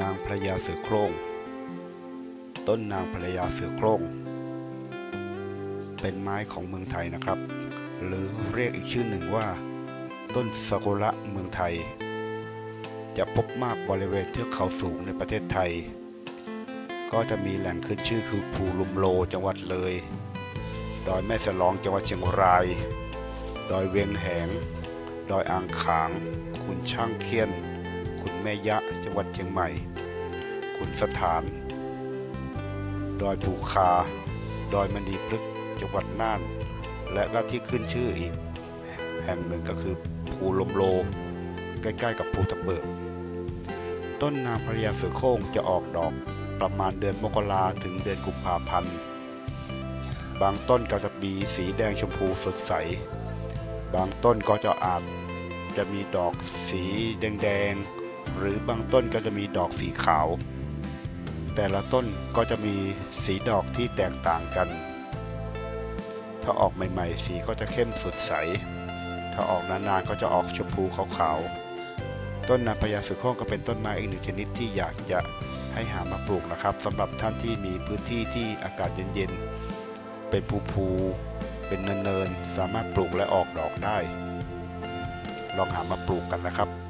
นางพระยาเสือโครงต้นนางพระยาเสือโครงเป็นไม้ของเมืองไทยนะครับ หรือเรียกอีกชื่อหนึ่งว่า ต้นซากุระเมืองไทย จะพบมากบริเวณเทือกเขาสูงในประเทศไทย ก็จะมีแหล่งขึ้นชื่อคือภูลุมโลจังหวัดเลย ดอยแม่สลองจังหวัดเชียงราย ดอยเวียงแหง ดอยอ่างขางขุนช่างเคียน ขุนแม่ยะจังหวัดเชียงใหม่ขุนสถาน ดอยปูคา ดอยมณีพฤกษ์จังหวัดน่าน และก็ที่ขึ้นชื่ออีก แห่งหนึ่งก็คือภูลมโล ใกล้ๆกับภูตะเบิก ต้นนางพระยาเสือโคร่งจะออกดอกประมาณเดือนมกราถึงเดือนกุมภาพันธ์ บางต้นก็จะมีสีแดงชมพูสดใส บางต้นก็จะอาจจะมีดอกสีแดงๆ หรือบางต้นก็จะมีดอกสีขาว แต่ละต้นก็จะมีสีดอกที่แตกต่างกัน ถ้าออกใหม่ๆ สีก็จะเข้มสดใส ถ้าออกนานๆก็จะออกชมพูขาวๆ ต้นนาพญาสุโขงก็เป็นต้นไม้อีกหนึ่งชนิดที่อยากจะให้หามาปลูกนะครับสำหรับท่านที่มีพื้นที่ที่อากาศเย็นๆ เป็นภูๆเป็นเนินๆ สามารถปลูกและออกดอกได้ ลองหามาปลูกกันนะครับ